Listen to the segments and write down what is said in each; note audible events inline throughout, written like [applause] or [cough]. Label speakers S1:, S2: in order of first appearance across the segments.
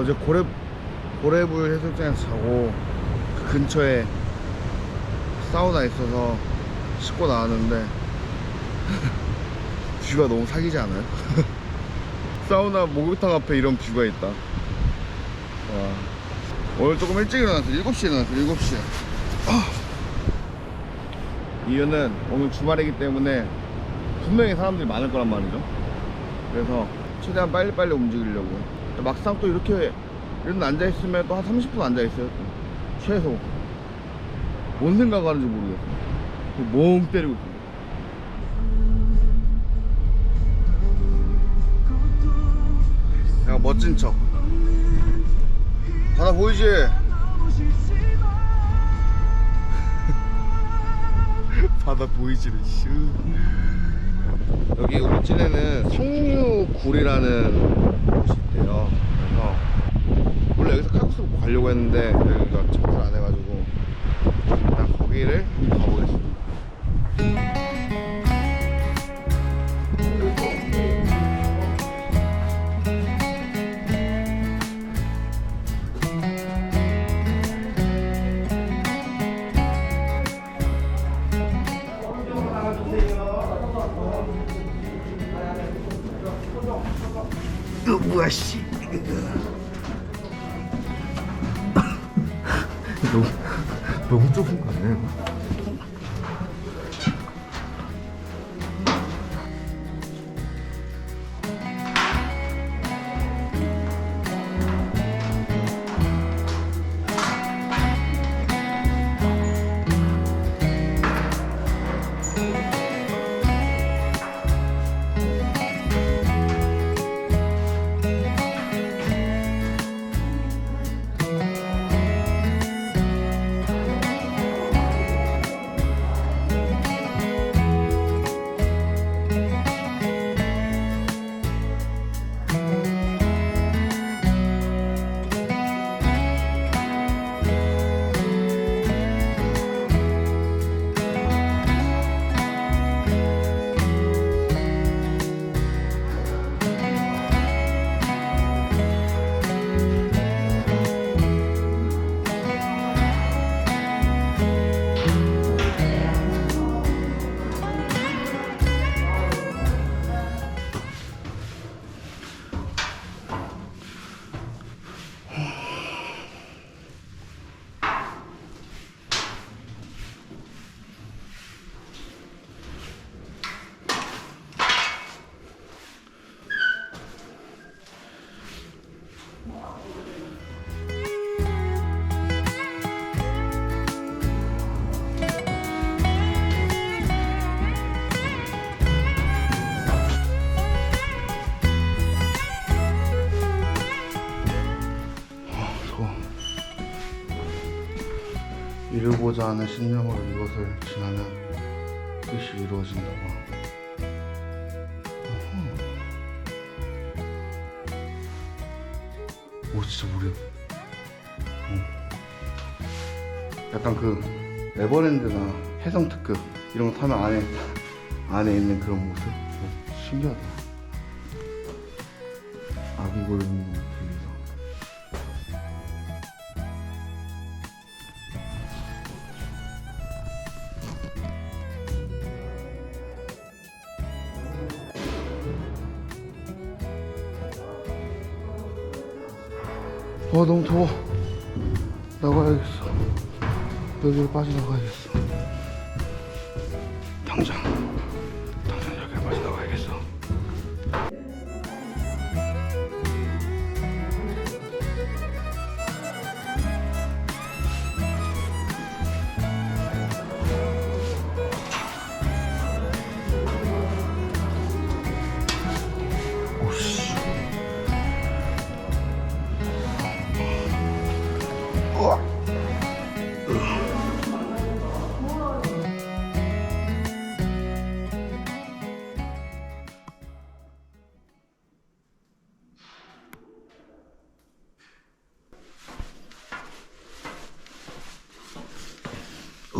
S1: 어제 고래 고래불 해수욕장에서 자고 그 근처에 사우나 있어서 씻고 나왔는데 [laughs] 뷰가 너무 사기지 않아요? [laughs] 사우나 목욕탕 앞에 이런 뷰가 있다. 와. 오늘 조금 일찍 일어났어. 7시에 일어났어. 7시에. 이유는 오늘 주말이기 때문에 분명히 사람들이 많을 거란 말이죠. 그래서 최대한 빨리빨리 움직이려고. 막상 또 이렇게 이런 앉아있으면 또 한 30분 앉아있어요. 또. 최소. 뭔 생각하는지 모르겠어. 멍 때리고 있어. 야, 멋진 척. 바다 보이지? [laughs] 바다 보이지를 슈. 여기 울진에는 성류 굴이라는 곳이 있대요. 그래서 원래 여기서 먹고 가려고 했는데 여기가 접근 안 해가지고 일단 거기를 가보겠습니다. 거 이루고자 하는 신념으로 이것을 지나면 뜻이 이루어진다고. 어허. 오 진짜 무려. 약간 그 에버랜드나 해성 특급 이런 거 타면 안에 안에 있는 그런 모습 어, 신기하다. 아기 고 어 너무 더워. 나가야겠어. 여기로 빠져나가야겠어. 당장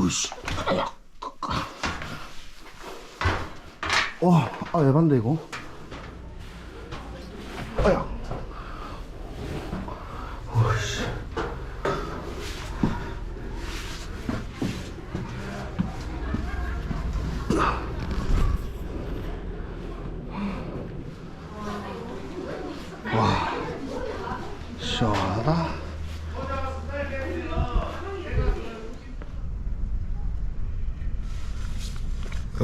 S1: 으씨. 와, 아, 에반데, 이거. 아야. 와 시원하다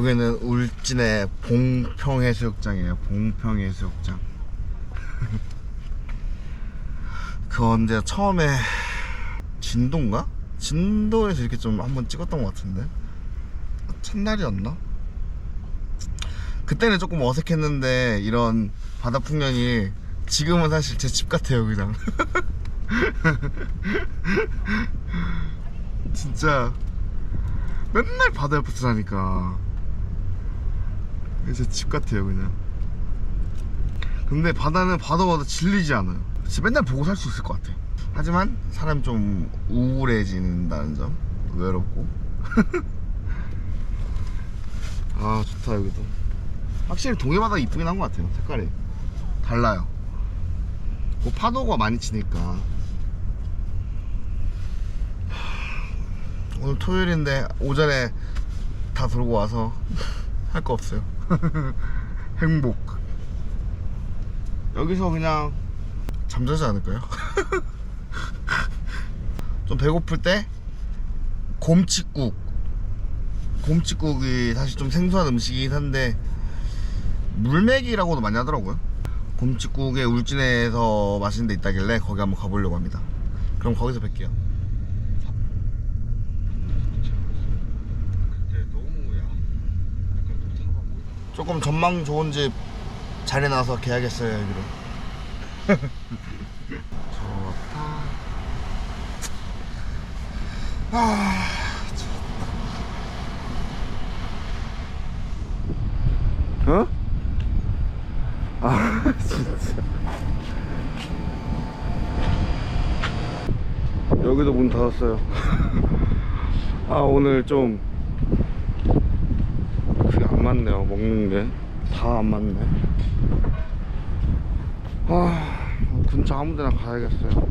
S1: 여기는 울진의 봉평해수욕장이에요. 봉평해수욕장. [laughs] 그 언제 처음에 진도인가? 진도에서 이렇게 좀 한번 찍었던 것 같은데? 첫날이었나? 그때는 조금 어색했는데 이런 바다 풍경이 지금은 사실 제 집 같아요 그냥. [laughs] 진짜 맨날 바다 옆에서 사니까 제 집 같아요 그냥. 근데 바다는 바다 봐도 질리지 않아요. 진짜 맨날 보고 살 수 있을 것 같아. 하지만 사람이 좀 우울해진다는 점? 외롭고? [laughs] 아 좋다 여기도. 확실히 동해바다 이쁘긴 한 것 같아요 색깔이. 달라요. 뭐 파도가 많이 치니까. 하, 오늘 토요일인데 오전에 다 돌고 와서 [laughs] 할 거 없어요 [laughs] 행복. 여기서 그냥 잠자지 않을까요? [laughs] 좀 배고플 때 곰칫국. 곰칫국이 사실 좀 생소한 음식이긴 한데 물맥이라고도 많이 하더라고요. 곰칫국에 울진에서 맛있는 데 있다길래 거기 한번 가보려고 합니다. 그럼 거기서 뵐게요 조금 전망 좋은 집 자리 나서 계약했어요 여기로. [laughs] 좋다. 아 좋다 어? 아 [laughs] 진짜. 여기도 문 닫았어요. [laughs] 아 오늘 좀 맞네요 먹는 게. 다 안 맞네. 아 근처 아무 데나 가야겠어요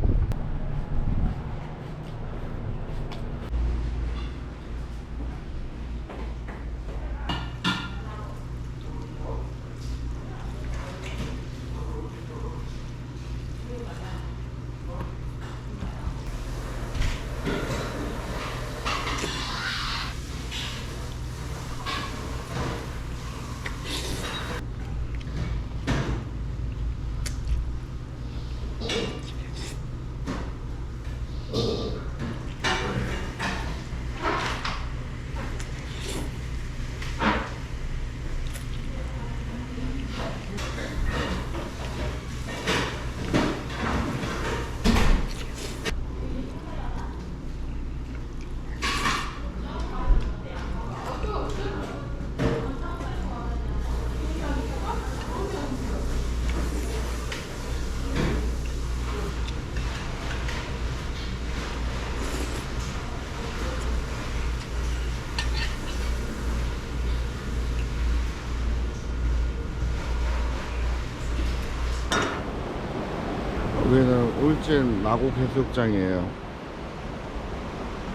S1: 여기는 울진 나곡 해수욕장이에요.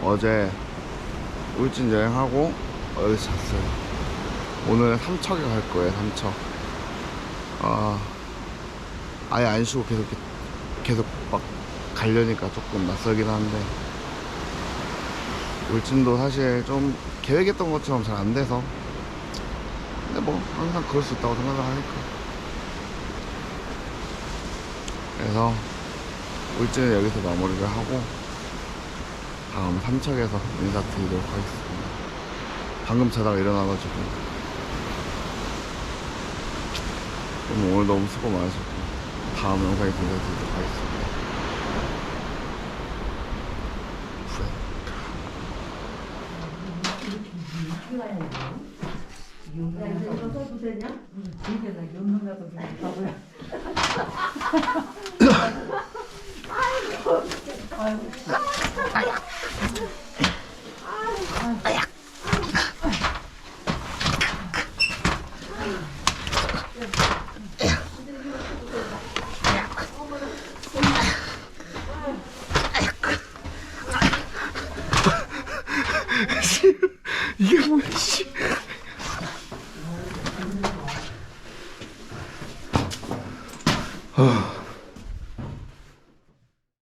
S1: 어제 울진 여행하고 여기서 잤어요. 오늘 삼척에 갈 거예요, 삼척. 아, 아예 안 쉬고 계속, 계속 막 가려니까 조금 낯설긴 한데. 울진도 사실 좀 계획했던 것처럼 잘 안 돼서. 근데 뭐, 항상 그럴 수 있다고 생각을 하니까. 그래서 울진은 여기서 마무리를 하고 다음 삼척에서 인사드리도록 하겠습니다. 방금 자다가 일어나가지고 오늘, 오늘 너무 수고 많으셨고 다음 영상에 인사드리도록 하겠습니다. 이게